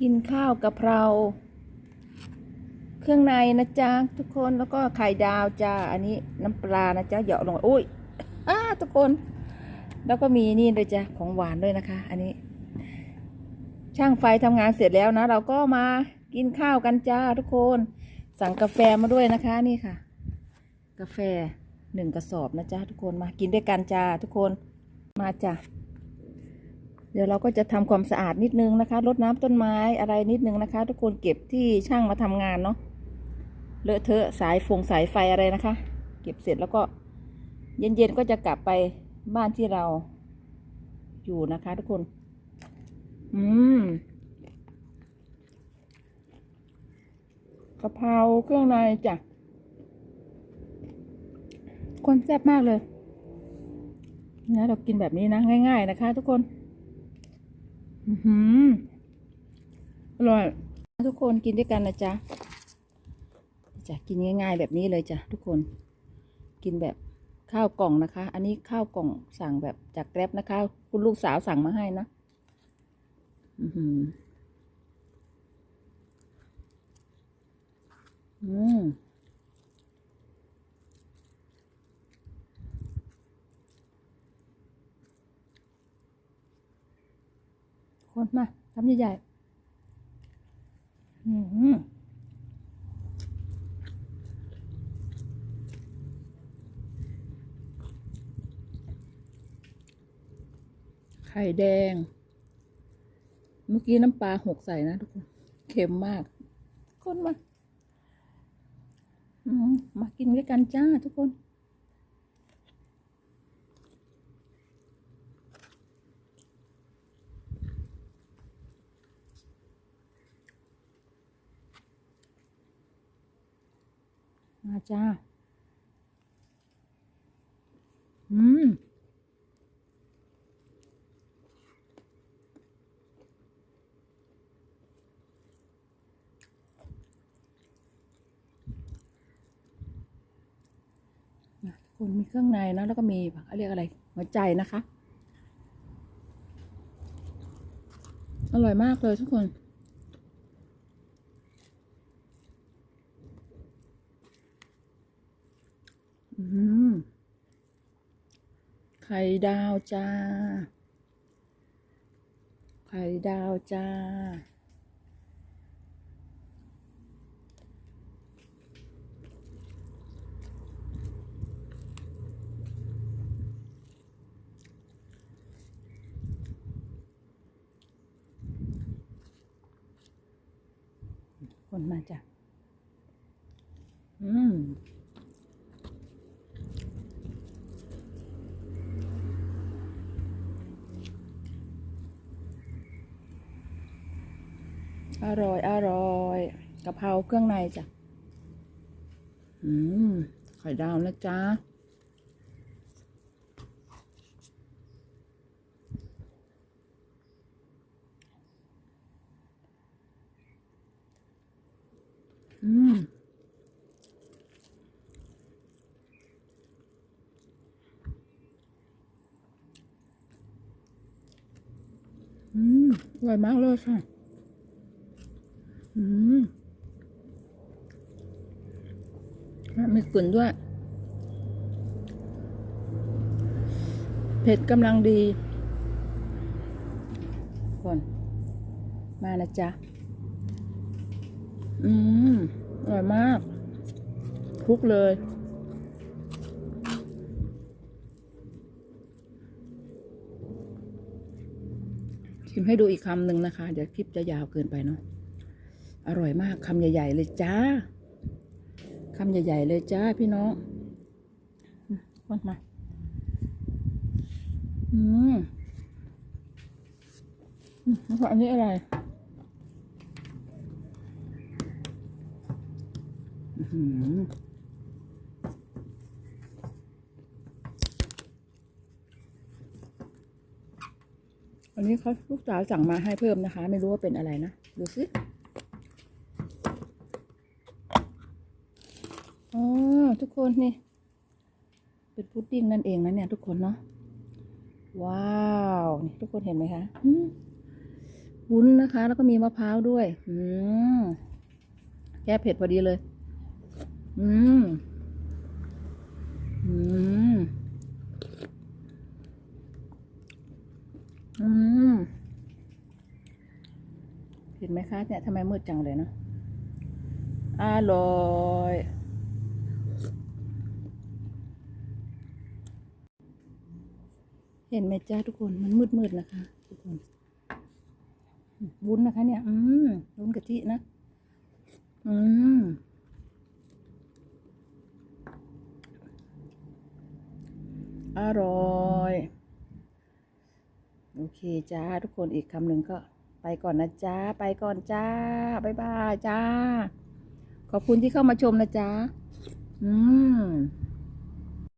กินข้าวกะเพรา เครื่องในนะจ๊ะทุกคนแล้วก็ไข่ดาวจ้าอันนี้น้ำปลานะจ๊ะเหยาะลงไปอุ้ยอ้าทุกคน แล้วก็มีนี่เลยจ้ะของหวานด้วยนะคะ อันนี้ ช่างไฟทำงานเสร็จแล้วนะ เราก็มากินข้าวกันจ้าทุกคน สั่งกาแฟมาด้วยนะคะนี่ค่ะ กาแฟหนึ่งกระสอบนะจ๊ะทุกคนมากินด้วยกันจ้าทุกคนมาจ้ะ ดี๋ยวเราก็จะทำความสะอาดนิดนึงนะคะรดน้ำต้นไม้อะไรนิดนึงนะคะ ทุกคนเก็บที่ช่างมาทำงานเนาะเลอะเทอะสายฟงสายไฟอะไรนะคะ เก็บเสร็จแล้วก็ เย็นๆก็จะกลับไปบ้านที่เราอยู่นะคะ ทุกคน อืมกะเพราเครื่องในจ้ะคนแซ่บมากเลยนะเรากินแบบนี้นะ ง่าย ๆ นะคะ ทุกคน อือหืออร่อย ทุกคนกินด้วยกันนะจ๊ะจะกินง่าย ๆ แบบนี้เลยจ้ะทุกคน กินแบบข้าวกล่องนะคะ อันนี้ข้าวกล่องสั่งแบบจากแกร็บนะคะ คุณลูกสาวสั่งมาให้นะอือหือ อืม คนมาทำใหญ่ๆอืมไข่แดง เมื่อกี้น้ำปลาหกใส่นะทุกคน เค็มมากคนมา มากินด้วยกันจ้าทุกคน มาจ้า อืมทุกคนมีเครื่องในนะแล้วก็มีเขาเรียกอะไร หัวใจนะคะ อร่อยมากเลยทุกคน อืม ไข่ดาวจ้า ไข่ดาวจ้า คนมาจ้ะ อืม อร่อยอร่อยกะเพราเครื่องในจ้ะ อืม ไข่ดาวนะจ๊ะอืม อืมอร่อยมากเลยค่ะ อืม มีกลิ่นด้วย เผ็ดกำลังดีคนมานะจ๊ะ อืม อร่อยมากคุกเลยชิมให้ดูอีกคำหนึ่งนะคะ เดี๋ยวคลิปจะยาวเกินไปเนาะอร่อยมากคำใหญ่ ๆ เลยจ้า คำใหญ่ ๆ เลยจ้าพี่น้องอืมคนมา อืมแล้วอันนี้อะไรอืมอันนี้เขาลูกสาวสั่งมาให้เพิ่มนะคะ ไม่รู้ว่าเป็นอะไรนะ ดูสิ อ๋อ ทุกคนนี่ เป็นพุดดิ้งนั่นเองนะเนี่ยทุกคนเนาะ ว้าวนี่ทุกคนเห็นไหมคะวุ้นนะคะ แล้วก็มีมะพร้าวด้วย อืมแก้เผ็ดพอดีเลย อืม อืม อืม เห็นไหมคะเนี่ยทำไมมืดจังเลยเนาะอร่อย ห็นไหมจ้าทุกคนมันมืดมืดๆนะคะ ทุกคนวุ้นนะคะ เนี่ย อืมวุ้นกะทินะ อืมอร่อย โอเคจ้า ทุกคนอีกคำหนึ่งก็ไปก่อนนะจ้า ไปก่อนจ้าบ๊ายบายจ้า ขอบคุณที่เข้ามาชมนะจ้า อืม